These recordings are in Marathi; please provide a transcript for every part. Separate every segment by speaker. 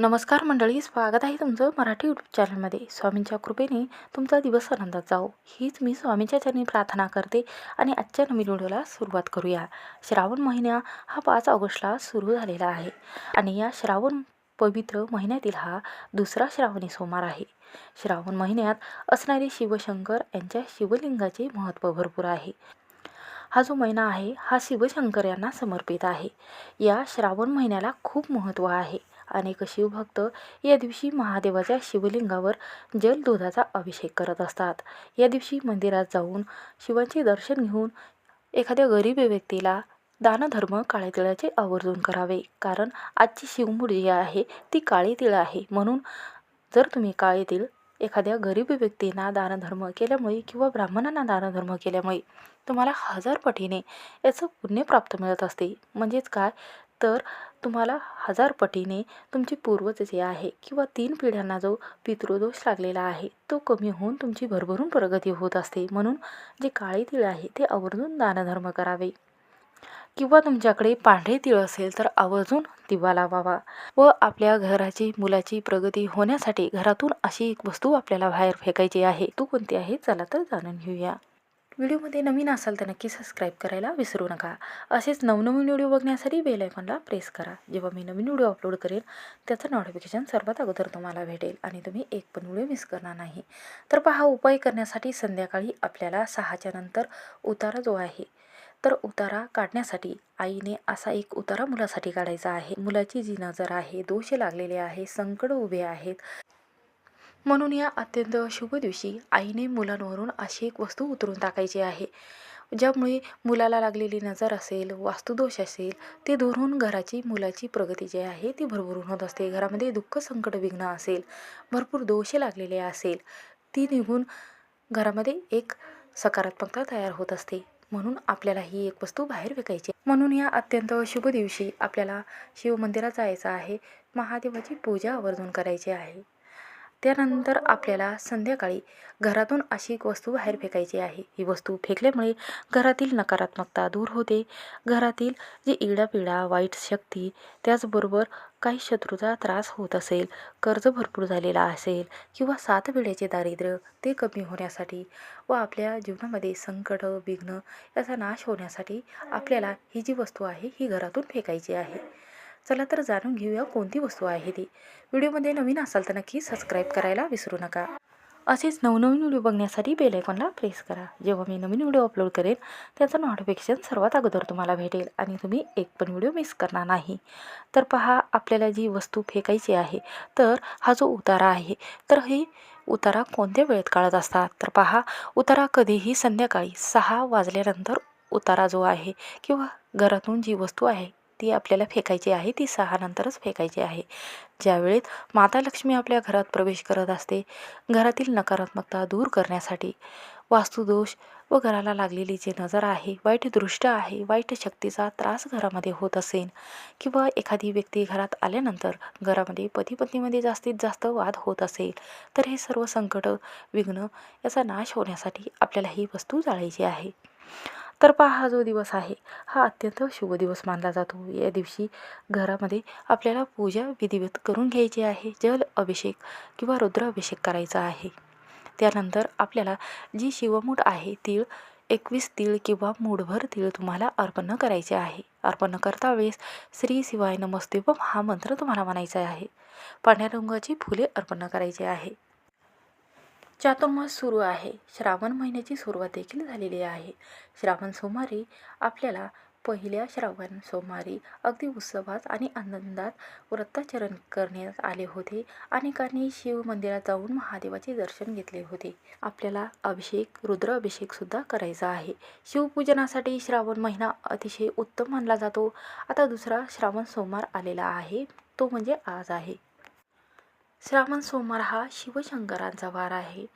Speaker 1: नमस्कार मंडळी स्वागत आहे तुमचं मराठी यूट्यूब चॅनलमध्ये स्वामींच्या कृपेने तुमचा दिवस आनंदात जाओ हीच मी स्वामींच्या चरणी प्रार्थना करते आणि आजच्या नवीन व्हिडिओला सुरुवात करूया. श्रावण महिना हा पाच ऑगस्टला सुरू झालेला आहे आणि या श्रावण पवित्र महिन्यातील हा दुसरा श्रावणी सोमवार आहे. श्रावण महिन्यात असणारे शिवशंकर यांच्या शिवलिंगाचे महत्त्व भरपूर आहे. हा जो महिना आहे हा शिवशंकर यांना समर्पित आहे. या श्रावण महिन्याला खूप महत्त्व आहे. अनेक शिवभक्त या दिवशी महादेवाच्या शिवलिंगावर जल दुधाचा अभिषेक करत असतात. या दिवशी मंदिरात जाऊन शिवांचे दर्शन घेऊन एखाद्या गरीब व्यक्तीला दानधर्म काळे तिळाचे आवर्जून करावे. कारण आजची शिवमूड जी आहे ती काळी तिळ आहे. म्हणून जर तुम्ही काळे तिळ एखाद्या गरीब व्यक्तींना दानधर्म केल्यामुळे किंवा ब्राह्मणांना दानधर्म केल्यामुळे तुम्हाला हजार पटीने याचं पुण्य प्राप्त मिळत असते. म्हणजेच काय? तर तुम्हाला हजार पटीने तुमचे पूर्वज जे आहे किंवा तीन पिढ्यांना जो पितृदोष लागलेला आहे तो कमी होऊन तुमची भरभरून प्रगती होत असते. म्हणून जे काळे तिळ आहे ते आवर्जून दानधर्म करावे. किंवा तुमच्याकडे पांढरे तिळ असेल तर आवर्जून दिवा लावावा व आपल्या घराची मुलाची प्रगती होण्यासाठी घरातून अशी एक वस्तू आपल्याला बाहेर फेकायची आहे. तू कोणती आहे? चला तर जाणून घेऊया. व्हिडिओमध्ये नवीन असाल तर नक्की सबस्क्राईब करायला विसरू नका. असेच नवनवीन व्हिडिओ बघण्यासाठी बेल आयकॉनला प्रेस करा. जेव्हा मी नवीन व्हिडिओ अपलोड करेल त्याचं नोटिफिकेशन सर्वात अगोदर तुम्हाला भेटेल आणि तुम्ही एक पण व्हिडिओ मिस करणार नाही. तर पहा उपाय करण्यासाठी संध्याकाळी आपल्याला सहाच्या नंतर उतारा जो आहे तर उतारा काढण्यासाठी आईने असा एक उतारा मुलासाठी काढायचा आहे. मुलाची जी नजर आहे दोष लागलेले आहे संकट उभे आहेत. म्हणून या अत्यंत शुभ दिवशी आईने मुलांवरून अशी एक वस्तू उतरून टाकायची आहे. ज्यामुळे मुलाला लागलेली नजर असेल वास्तुदोष असेल ते दूर घराची मुलाची प्रगती जी आहे ती भरभरून होत असते. घरामध्ये दुःख संकट विघ्न असेल भरपूर दोष लागलेले असेल ती निघून घरामध्ये एक सकारात्मकता तयार होत असते. म्हणून आपल्याला ही एक वस्तू बाहेर विकायची म्हणून या अत्यंत शुभ दिवशी आपल्याला शिवमंदिरात जायचं आहे. महादेवाची पूजा आवर्जून करायची आहे. त्यानंतर आपल्याला संध्याकाळी घरातून अशी एक वस्तू बाहेर फेकायची आहे. ही वस्तू फेकल्यामुळे घरातील नकारात्मकता दूर होते. घरातील जी इडापिडा वाईट शक्ती त्याचबरोबर काही शत्रूचा त्रास होत असेल कर्ज भरपूर झालेला असेल किंवा सात पिढ्याचे दारिद्र्य ते कमी होण्यासाठी व आपल्या जीवनामध्ये संकट विघ्न याचा नाश होण्यासाठी आपल्याला ही जी वस्तू आहे ही घरातून फेकायची आहे. चला तर जाणून घेऊया कोणती वस्तू आहे ती. व्हिडिओमध्ये नवीन असाल तर नक्की सबस्क्राईब करायला विसरू नका. असेच नवनवीन व्हिडिओ बघण्यासाठी बेल आयकॉनला प्रेस करा. जेव्हा मी नवीन व्हिडिओ अपलोड करेन त्याचं नोटिफिकेशन सर्वात अगोदर तुम्हाला भेटेल आणि तुम्ही एक पण व्हिडिओ मिस करणार नाही. तर पहा आपल्याला जी वस्तू फेकायची आहे तर हा जो उतारा आहे तर ही उतारा कोणत्या वेळेत काढत असतात? तर पहा उतारा कधीही संध्याकाळी सहा वाजल्यानंतर उतारा जो आहे किंवा घरातून जी वस्तू आहे ती आपल्याला फेकायची आहे ती सहानंतरच फेकायची आहे. ज्यावेळेत माता लक्ष्मी आपल्या घरात प्रवेश करत असते घरातील नकारात्मकता दूर करण्यासाठी वास्तुदोष व घराला लागलेली जी नजर आहे वाईट दृष्ट आहे वाईट शक्तीचा त्रास घरामध्ये होत असेल किंवा एखादी व्यक्ती घरात आल्यानंतर घरामध्ये पती पत्नीमध्ये जास्तीत जास्त वाद होत असेल तर हे सर्व संकट विघ्न याचा नाश होण्यासाठी आपल्याला ही वस्तू जाळायची आहे. तर पहा हा जो दिवस आहे. हा अत्यंत शुभ दिवस मानला जातो. या दिवशी घरामध्ये आपल्याला पूजा विधिवत करून घ्यायची आहे. जल अभिषेक किंवा रुद्र अभिषेक करायचा आहे. त्यानंतर आपल्याला जी शिवमूठ आहे तीळ एकवीस तीळ किंवा मूठभर तीळ तुम्हाला अर्पण करायचे आहे. अर्पण करता वेळेस श्री शिवाय नमस्ते हा मंत्र तुम्हाला म्हणायचा आहे. पांढऱ्या रंगाची फुले अर्पण करायची आहे. चातुर्मास सुरू आहे. श्रावण महिन्याची सुरुवात देखील झालेली आहे. श्रावण सोमवारी आपल्याला पहिल्या श्रावण सोमवारी अगदी उत्सवात आणि आनंदात व्रताचरण करण्यात आले होते अनेकांनी शिव मंदिरात जाऊन महादेवाचे दर्शन घेतले होते. आपल्याला अभिषेक रुद्र अभिषेकसुद्धा करायचा आहे. शिवपूजनासाठी श्रावण महिना अतिशय उत्तम मानला जातो. आता दुसरा श्रावण सोमवार आलेला आहे. तो म्हणजे आज आहे. श्रावण सोमवार हा शिवशंकरांचा वार आहे.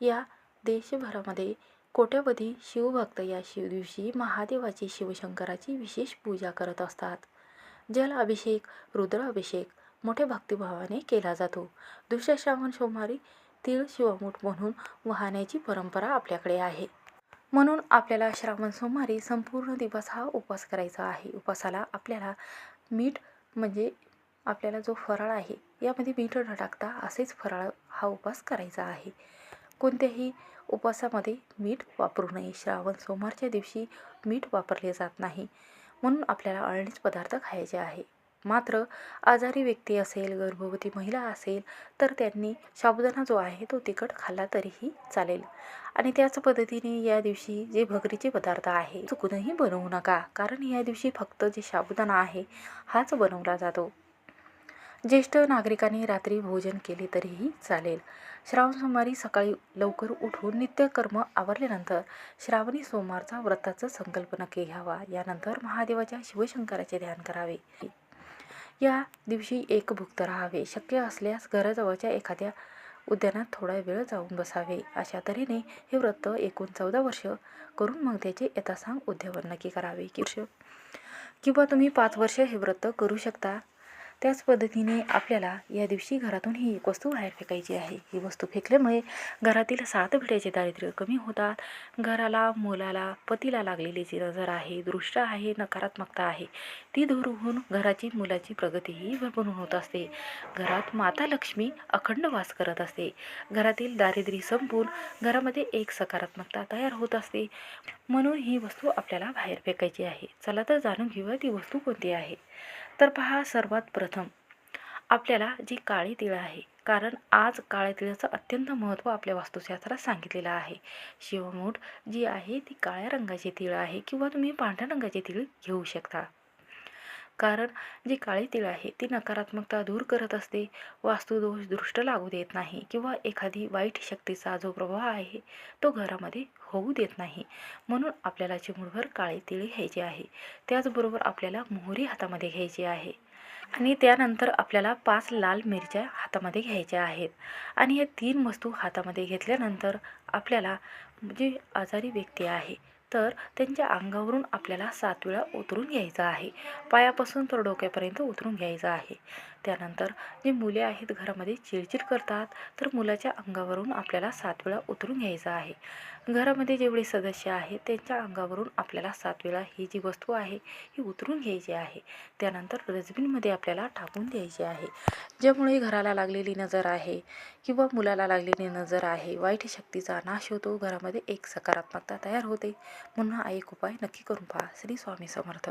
Speaker 1: या देशभरामध्ये कोट्यवधी शिवभक्त या शिवदिवशी महादेवाची शिवशंकराची विशेष पूजा करत असतात. जल अभिषेक रुद्र अभिषेक मोठ्या भक्तिभावाने केला जातो. दुसऱ्या श्रावण सोमवारी तीळ शिवमूठ म्हणून वाहण्याची परंपरा आपल्याकडे आहे. म्हणून आपल्याला श्रावण सोमवारी संपूर्ण दिवस हा उपवास करायचा आहे. उपवासाला आपल्याला मीठ म्हणजे आपल्याला जो फराळ आहे यामध्ये मीठ न टाकता असेच फराळ हा उपवास करायचा आहे. कोणत्याही उपवासामध्ये मीठ वापरू नये. श्रावण सोमवारच्या दिवशी मीठ वापरले जात नाही म्हणून आपल्याला अळणीच पदार्थ खायचे आहे. मात्र आजारी व्यक्ती असेल गर्भवती महिला असेल तर त्यांनी साबुदाणा जो आहे तो तिखट खाल्ला तरीही चालेल. आणि त्याच पद्धतीने या दिवशी जे भगरीचे पदार्थ आहे चुकूनही बनवू नका. कारण या दिवशी फक्त जे साबुदाणा आहे हाच बनवला जातो. ज्येष्ठ नागरिकांनी रात्री भोजन केले तरीही चालेल. श्रावण सोमवारी सकाळी लवकर उठून नित्यकर्म आवरल्यानंतर श्रावणी सोमवारचा व्रताचा संकल्प नक्की घ्यावा. यानंतर महादेवाच्या शिवशंकराचे ध्यान करावे. या दिवशी एकभुक्त राहावे. शक्य असल्यास घराजवळच्या एखाद्या उद्यानात थोडा वेळ जाऊन बसावे. अशा तऱ्हेने हे व्रत एकूण चौदा वर्ष करून मग त्याचे यथासांग उद्यावर नक्की करावे. किंवा तुम्ही पाच वर्ष हे व्रत करू शकता. त्याच पद्धतीने आपल्याला या दिवशी घरातून ही एक वस्तू बाहेर फेकायची आहे. ही वस्तू फेकल्यामुळे घरातील सात पिढ्याचे दारिद्र्य कमी होतात. घराला मुलाला पतीला लागलेली जी नजर आहे दृष्ट आहे नकारात्मकता आहे ती दूर होऊन घराची मुलाची प्रगतीही भरपूर होत असते. घरात माता लक्ष्मी अखंड वास करत असते. घरातील दारिद्र्य संपून घरामध्ये एक सकारात्मकता तयार होत असते. म्हणून ही वस्तू आपल्याला बाहेर फेकायची आहे. चला तर जाणून घेऊया ती वस्तू कोणती आहे. तर पहा सर्वात प्रथम. आपल्याला जी काळी तिळ आहे कारण आज काळ्या तिळाचं अत्यंत महत्त्व आपल्या वास्तुशास्त्रात सांगितलेलं आहे. शिवमूठ जी आहे ती काळ्या रंगाची तिळ आहे किंवा तुम्ही पांढऱ्या रंगाची तिळ घेऊ शकता. कारण जी काळी तिळ आहे ती नकारात्मकता दूर करत असते. वास्तुदोष दृष्ट लागू देत नाही किंवा एखादी वाईट शक्तीचा जो प्रभाव आहे तो घरामध्ये होऊ देत नाही. म्हणून आपल्याला चिमुडभर काळी तिळी घ्यायची आहे. त्याचबरोबर आपल्याला मोहरी हातामध्ये घ्यायची आहे. आणि त्यानंतर आपल्याला पाच लाल मिरच्या हातामध्ये घ्यायच्या आहेत. आणि या तीन वस्तू हातामध्ये घेतल्यानंतर आपल्याला जी आजारी व्यक्ती आहे तर त्यांच्या अंगावरून आपल्याला सात वेळा उतरून घ्यायचं आहे. पायापासून तर डोक्यापर्यंत उतरून घ्यायचं आहे. त्यानंतर जे मुले आहेत घरामध्ये चिडचिड करतात तर मुलाच्या अंगावरून आपल्याला सात वेळा उतरून घ्यायचं आहे. घरामध्ये जेवढे सदस्य आहेत त्यांच्या अंगावरून आपल्याला सात वेळा ही जी वस्तू आहे ही उतरून घ्यायची आहे. त्यानंतर डस्टबिनमध्ये आपल्याला टाकून द्यायची आहे. ज्यामुळे घराला लागलेली नजर आहे किंवा मुलाला लागलेली नजर आहे वाईट शक्तीचा नाश होतो. घरामध्ये एक सकारात्मकता तयार होते. म्हणून हा एक उपाय नक्की करून पहा. श्री स्वामी समर्थ.